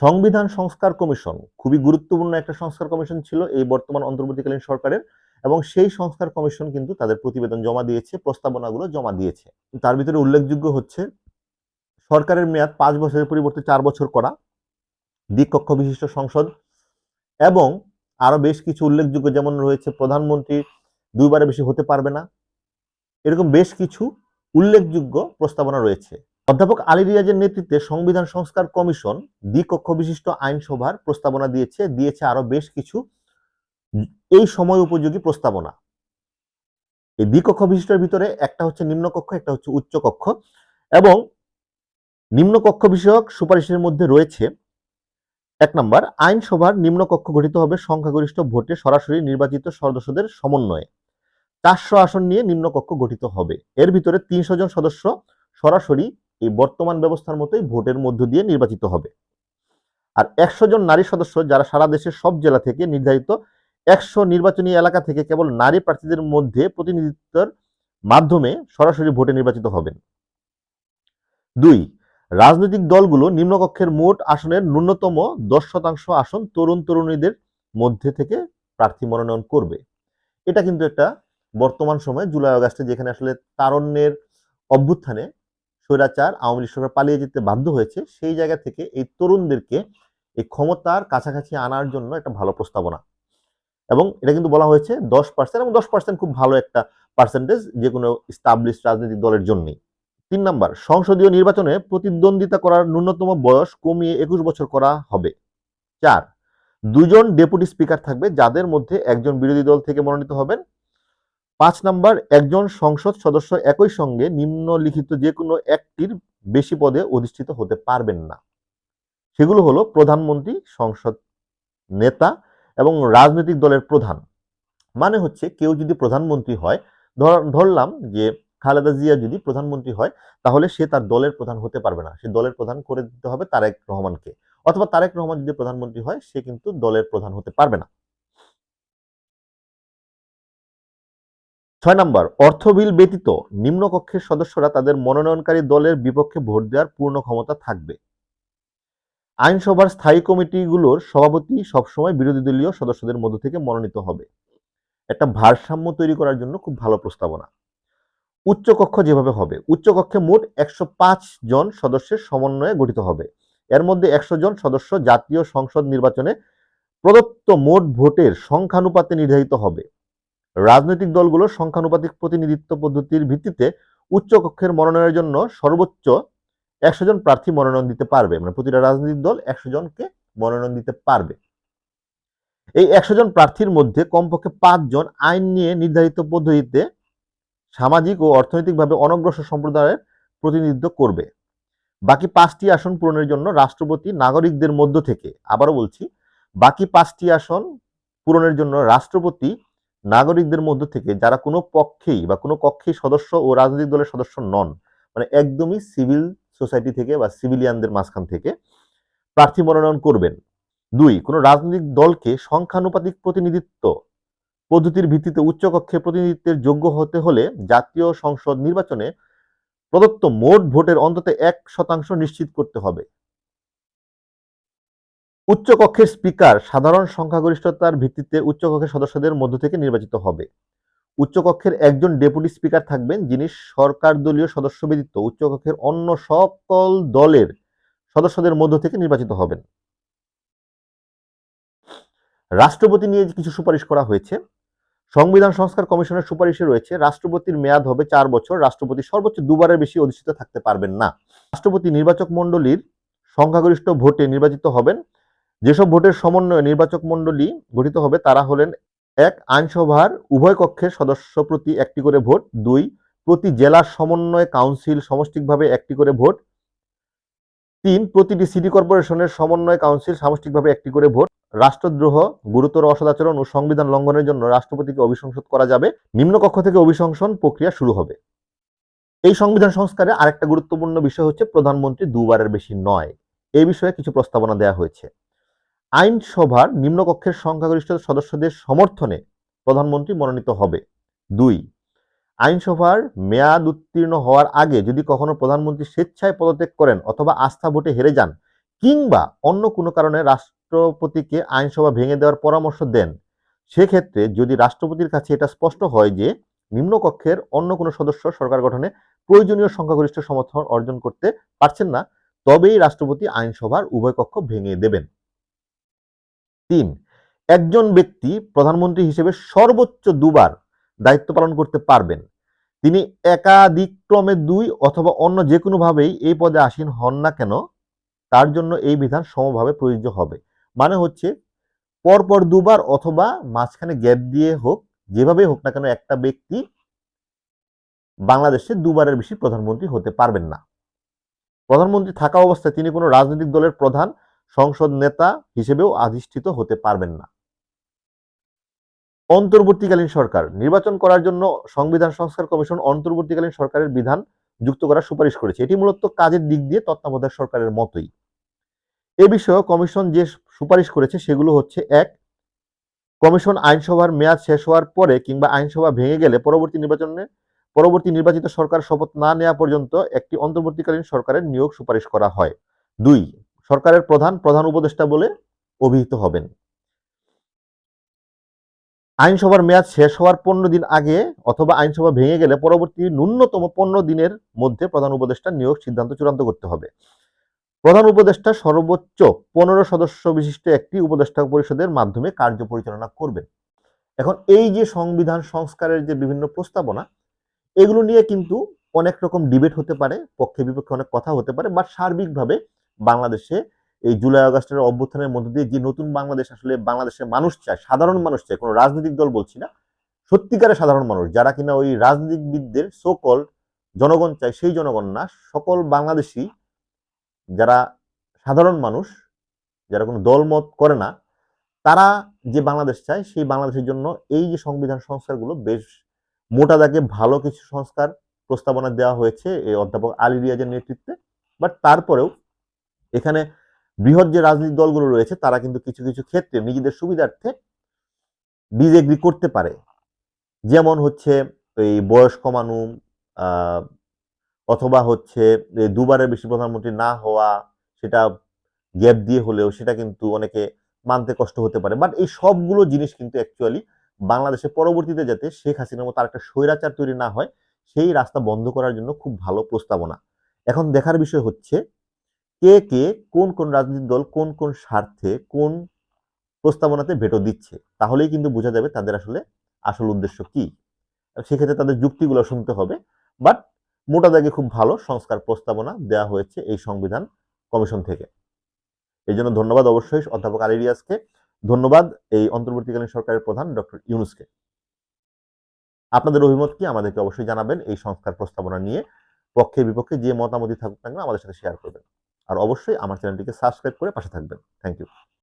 সংবিধান সংস্কার কমিশন খুবই গুরুত্বপূর্ণ একটা সংস্কার কমিশন ছিল এই বর্তমান অন্তর্বর্তীকালীন সরকারের এবং সেই সংস্কার কমিশন কিন্তু তাদের প্রতিবেদন জমা দিয়েছে, প্রস্তাবনাগুলো জমা দিয়েছে। তার ভিতরে উল্লেখযোগ্য হচ্ছে, সরকারের মেয়াদ পাঁচ বছরের পরিবর্তে চার বছর করা দ্বিকক্ষ বিশিষ্ট সংসদ এবং আরও বেশ কিছু উল্লেখযোগ্য যেমন রয়েছে, প্রধানমন্ত্রী দুইবারে বেশি হতে পারবে না। এরকম বেশ কিছু উল্লেখযোগ্য প্রস্তাবনা রয়েছে। অধ্যাপক আলী রিয়াজের নেতৃত্বে সংবিধান সংস্কার কমিশন দ্বিকক্ষ বিশিষ্ট আইনসভার প্রস্তাবনা দিয়েছে দিয়েছে আরও বেশ কিছু এই সময় উপযোগী প্রস্তাবনা। এই দ্বিকক্ষ বিশিষ্টের ভিতরে একটা হচ্ছে নিম্নকক্ষ, একটা হচ্ছে উচ্চকক্ষ এবং নিম্নকক্ষ বিষয়ক সুপারিশের মধ্যে রয়েছে এক নম্বর, আইনসভার নিম্নকক্ষ গঠিত হবে সংখ্যাগরিষ্ঠ ভোটে সরাসরি নির্বাচিত সদস্যদের সমন্বয়ে। চারশো আসন নিয়ে নিম্নকক্ষ গঠিত হবে। এর ভিতরে তিনশো জন সদস্য সরাসরি এই বর্তমান ব্যবস্থার মতোই ভোটের মধ্য দিয়ে নির্বাচিত হবে। আর একশো জন নারী সদস্য যারা সারা দেশের সব জেলা থেকে নির্ধারিত একশো নির্বাচনী এলাকা থেকে কেবল নারী প্রার্থীদের মধ্যে প্রতিনিধিত্বের মাধ্যমে সরাসরি ভোটে নির্বাচিত হবেন। দুই, রাজনৈতিক দলগুলো নিম্নকক্ষের মোট আসনের ন্যূনতম দশ শতাংশ আসন তরুণ তরুণীদের মধ্যে থেকে প্রার্থী মনোনয়ন করবে। এটা কিন্তু একটা বর্তমান সময়ে জুলাই আগস্টে যেখানে আসলে তারণ্যের অভ্যুত্থানে স্বৈরাচার আওয়ামী লীগ সরকার পালিয়ে যেতে বাধ্য হয়েছে, সেই জায়গা থেকে এই তরুণদেরকে এই ক্ষমতার কাছাকাছি আনার জন্য একটা ভালো প্রস্তাবনা। এবং এটা কিন্তু বলা হয়েছে দশ পার্সেন্ট এবং দশ পার্সেন্ট খুব ভালো একটা পার্সেন্টেজ যে কোনো স্টাবলিশ রাজনৈতিক দলের জন্যই। তিন নাম্বার, সংসদীয় নির্বাচনে প্রতিদ্বন্দ্বিতা করার ন্যূনতম বয়স কমিয়ে একুশ বছর করা হবে। চার, দুজন ডেপুটি স্পিকার থাকবে যাদের মধ্যে একজন বিরোধী দল থেকে মনোনীত হবেন। পাঁচ নাম্বার, একজন সংসদ সদস্য একই সঙ্গে নিম্নলিখিত যে কোনো একটির বেশি পদে অধিষ্ঠিত হতে পারবেন না। সেগুলো হলো প্রধানমন্ত্রী, সংসদ নেতা এবং রাজনৈতিক দলের প্রধান। মানে হচ্ছে কেউ যদি প্রধানমন্ত্রী হয় ধরলাম যে খালেদা জিয়া যদি প্রধানমন্ত্রী হয়, তাহলে সে তার দলের প্রধান হতে পারবে না। সে দলের প্রধান করে দিতে হবে তারেক রহমানকে। অথবা তারেক রহমান যদি প্রধানমন্ত্রী হয়, সে কিন্তু দলের প্রধান হতে পারবে না। ছয় নম্বর, অর্থ বিল ব্যতীত নিম্নকক্ষের সদস্যরা তাদের মনোনয়নকারী দলের বিপক্ষে ভোট দেওয়ার পূর্ণ ক্ষমতা থাকবে। আইনসভার স্থায়ী কমিটিগুলোর সভাপতি সবসময় বিরোধী দলীয় সদস্যদের মধ্য থেকে মনোনীত হবে। একটা ভারসাম্য তৈরি করার জন্য খুব ভালো প্রস্তাবনা। উচ্চকক্ষ যেভাবে হবে, উচ্চকক্ষে মোট একশো পাঁচ জন সদস্যের সমন্বয়ে গঠিত হবে। এর মধ্যে একশো জন সদস্য জাতীয় সংসদ নির্বাচনে প্রদত্ত মোট ভোটের সংখ্যানুপাতে নির্ধারিত হবে। রাজনৈতিক দলগুলো সংখ্যানুপাতিক প্রতিনিধিত্ব পদ্ধতির ভিত্তিতে উচ্চকক্ষের মনোনয়নের জন্য সর্বোচ্চ একশো জন প্রার্থী মনোনয়ন দিতে পারবে। মানে প্রতিটা রাজনৈতিক দল একশো জনকে মনোনয়ন দিতে পারবে। এই একশো জন প্রার্থীর মধ্যে কমপক্ষে পাঁচজন আইন নিয়ে নির্ধারিত পদ্ধতিতে সামাজিক ও অর্থনৈতিকভাবে অনগ্রসর সম্প্রদায়ের প্রতিনিধিত্ব করবে। বাকি পাঁচটি আসন পূরণের জন্য রাষ্ট্রপতি নাগরিকদের মধ্য থেকে, আবারও বলছি, বাকি পাঁচটি আসন পূরণের জন্য রাষ্ট্রপতি নাগরিকদের মধ্য থেকে যারা কোনো পক্ষেই বা কোনো কক্ষেই সদস্য ও রাজনৈতিক দলের সদস্য নন মানে একদমই সিভিল সোসাইটি থেকে বা সিভিলিয়ানদের মাঝখান থেকে প্রার্থী মনোনয়ন করবেন। দুই, কোনো রাজনৈতিক দলকে সংখ্যানুপাতিক প্রতিনিধিত্ব পদ্ধতির ভিত্তিতে উচ্চকক্ষে প্রতিনিধিত্বের যোগ্য হতে হলে জাতীয় সংসদ নির্বাচনে প্রদত্ত মোট ভোটের অন্তত এক শতাংশ নিশ্চিত করতে হবে। উচ্চকক্ষের স্পিকার সাধারণ সংখ্যাগরিষ্ঠতার ভিত্তিতে উচ্চকক্ষের সদস্যদের মধ্য থেকে নির্বাচিত হবে। উচ্চকক্ষের একজন ডেপুটি স্পিকার থাকবেন যিনি সরকার দলীয় সদস্য ব্যতীত উচ্চকক্ষের অন্য সকল দলের সদস্যদের মধ্য থেকে নির্বাচিত হবেন। রাষ্ট্রপতি নিয়ে কিছু সুপারিশ করা হয়েছে। সংবিধান সংস্কার কমিশনের সুপারিশে রয়েছে, রাষ্ট্রপতির মেয়াদ হবে চার বছর, রাষ্ট্রপতি সর্বোচ্চ দুবারের বেশি অধিষ্ঠিত থাকতে পারবেন না। রাষ্ট্রপতি নির্বাচক মণ্ডলীর সংখ্যাগরিষ্ঠ ভোটে নির্বাচিত হবেন। যেসব ভোটের সমন্বয়ে নির্বাচক মণ্ডলী গঠিত হবে, তারা হলেন, এক, আইনসভার উভয় কক্ষের সদস্য প্রতি একটি করে ভোট, দুই, প্রতি জেলার সমন্বয় কাউন্সিল সমষ্টিকভাবে একটি করে ভোট, তিন, প্রতিটি সিটি কর্পোরেশনের সমন্বয় কাউন্সিল সামষ্টিকভাবে একটি করে ভোট, রাষ্ট্রদ্রোহ, গুরুতর অসদাচরণ ও সংবিধান লঙ্ঘনের জন্য রাষ্ট্রপতিকে অভিশংসন করা যাবে, নিম্নকক্ষ থেকে অভিশংসন প্রক্রিয়া শুরু হবে। এই সংবিধান সংস্কারে আরেকটা গুরুত্বপূর্ণ বিষয় হচ্ছে প্রধানমন্ত্রী দুবারের বেশি নয়। এই বিষয়ে কিছু প্রস্তাবনা দেওয়া হয়েছে। আইনসভার নিম্নকক্ষের সংখ্যাগরিষ্ঠ সদস্যদের সমর্থনে প্রধানমন্ত্রী মনোনীত হবে। দুই, আইনসভার মেয়াদ উত্তীর্ণ হওয়ার আগে যদি কখনো প্রধানমন্ত্রী স্বেচ্ছায় পদত্যাগ করেন অথবা আস্থা ভোটে হেরে যান কিংবা অন্য কোনো কারণে রাষ্ট্রপতিকে আইনসভা ভেঙে দেওয়ার পরামর্শ দেন, সেক্ষেত্রে যদি রাষ্ট্রপতির কাছে এটা স্পষ্ট হয় যে নিম্নকক্ষের অন্য কোনো সদস্য সরকার গঠনে প্রয়োজনীয় সংখ্যাগরিষ্ঠ সমর্থন অর্জন করতে পারছেন না, তবেই রাষ্ট্রপতি আইনসভার উভয় কক্ষ ভেঙে দেবেন। তিন, একজন ব্যক্তি প্রধানমন্ত্রী হিসেবে সর্বোচ্চ দুবার দায়িত্ব পালন করতে পারবেন। তিনি একাধিক্রমে দুই অথবা অন্য যে কোনোভাবেই এই পদে আসীন হন না কেন, তার জন্য এই বিধান সমভাবে প্রযোজ্য হবে। মানে হচ্ছে, পরপর দুবার অথবা মাঝখানে গ্যাপ দিয়ে হোক, যেভাবেই হোক না কেন, একটা ব্যক্তি বাংলাদেশে দুবারের বেশি প্রধানমন্ত্রী হতে পারবেন না। প্রধানমন্ত্রী থাকা অবস্থায় তিনি কোনো রাজনৈতিক দলের প্রধান সংসদ নেতা হিসেবেও আধিষ্ঠিত হতে পারবেন না। অন্তর্বর্তীকালীন সরকার, নির্বাচন করার জন্য সংবিধান সংস্কার কমিশন অন্তর্বর্তীকালীন সরকারের বিধান যুক্ত করার সুপারিশ করেছে। এটি মূলত কাজের দিক দিয়ে তত্ত্বাবধায়ক সরকারের মতোই। এ বিষয়ে কমিশন যে সুপারিশ করেছে সেগুলো হচ্ছে, এক, কমিশন আইনসভার মেয়াদ শেষ হওয়ার পরে কিংবা আইনসভা ভেঙে গেলে পরবর্তী নির্বাচনে, পরবর্তী নির্বাচিত সরকার শপথ না নেওয়া পর্যন্ত একটি অন্তর্বর্তীকালীন সরকারের নিয়োগ সুপারিশ করা হয়। দুই সরকারের প্রধান প্রধান উপদেষ্টা বলে অভিহিত হবেন। আইনসভার মেয়াদ শেষ হওয়ার পনেরো দিন আগে অথবা আইনসভা ভেঙে গেলে পরবর্তী ন্যূনতম পনেরো দিনের মধ্যে প্রধান উপদেষ্টা নিয়োগ সিদ্ধান্ত চূড়ান্ত করতে হবে। প্রধান উপদেষ্টা সর্বোচ্চ পনেরো সদস্য বিশিষ্ট একটি উপদেষ্টা পরিষদের মাধ্যমে কার্য পরিচালনা করবেন। এখন এই যে সংবিধান সংস্কারের যে বিভিন্ন প্রস্তাবনা, এগুলো নিয়ে কিন্তু অনেক রকম ডিবেট হতে পারে পক্ষে বিপক্ষে অনেক কথা হতে পারে বাট সার্বিকভাবে বাংলাদেশে এই জুলাই আগস্টের অভ্যুত্থানের মধ্য দিয়ে যে নতুন বাংলাদেশ আসলে বাংলাদেশের মানুষ চায়, সাধারণ মানুষ চায়, কোনো রাজনৈতিক দল বলছি না, সত্যিকারের সাধারণ মানুষ, যারা কিনা ওই রাজনীতিবিদদের সোকল জনগণ চায়, সেই জনগণ না, সকল বাংলাদেশি যারা সাধারণ মানুষ, যারা কোনো দলমত করে না, তারা যে বাংলাদেশ চায়, সেই বাংলাদেশের জন্য এই যে সংবিধান সংস্কারগুলো বেশ মোটা দাগে ভালো কিছু সংস্কার প্রস্তাবনা দেওয়া হয়েছে, এই অধ্যাপক আলী রিয়াজের নেতৃত্বে বাট তারপরেও এখানে বৃহৎ যে রাজনৈতিক দলগুলো রয়েছে, তারা কিন্তু কিছু কিছু ক্ষেত্রে নিজেদের সুবিধার্থে ডিসএগ্রি করতে পারে। যেমন হচ্ছে এই বয়স কমানো অথবা হচ্ছে দুবারের বেশি প্রধানমন্ত্রী না হওয়া, সেটা গ্যাপ দিয়ে হলেও সেটা কিন্তু অনেকে মানতে কষ্ট হতে পারে। বাট এই সবগুলো জিনিস কিন্তু অ্যাকচুয়ালি বাংলাদেশে পরবর্তীতে যাতে শেখ হাসিনার মতো আরেকটা স্বৈরাচার তৈরি না হয়, সেই রাস্তা বন্ধ করার জন্য খুব ভালো প্রস্তাবনা। এখন দেখার বিষয় হচ্ছে কে কে কোন কোন রাজনৈতিক দল কোন কোন স্বার্থে কোন প্রস্তাবনাতে ভেটো দিচ্ছে, তাহলেই কিন্তু বোঝা যাবে তাদের আসলে আসল উদ্দেশ্য কি। সেক্ষেত্রে তাদের যুক্তিগুলো শুনতে হবে, বাট মোটা দাগে খুব ভালো সংস্কার প্রস্তাবনা দেওয়া হয়েছে এই সংবিধান কমিশন থেকে। এই জন্য ধন্যবাদ অবশ্যই অধ্যাপক আলিরিয়াসকে ধন্যবাদ এই অন্তর্বর্তীকালীন সরকারের প্রধান ডক্টর ইউনুসকে। আপনাদের অভিমত কি আমাদেরকে অবশ্যই জানাবেন এই সংস্কার প্রস্তাবনা নিয়ে। পক্ষে বিপক্ষে যে মতামতই থাকুক কেন আমাদের সাথে শেয়ার করবেন। আর অবশ্যই আমার চ্যানেলটিকে সাবস্ক্রাইব করে পাশে থাকবেন। Thank you.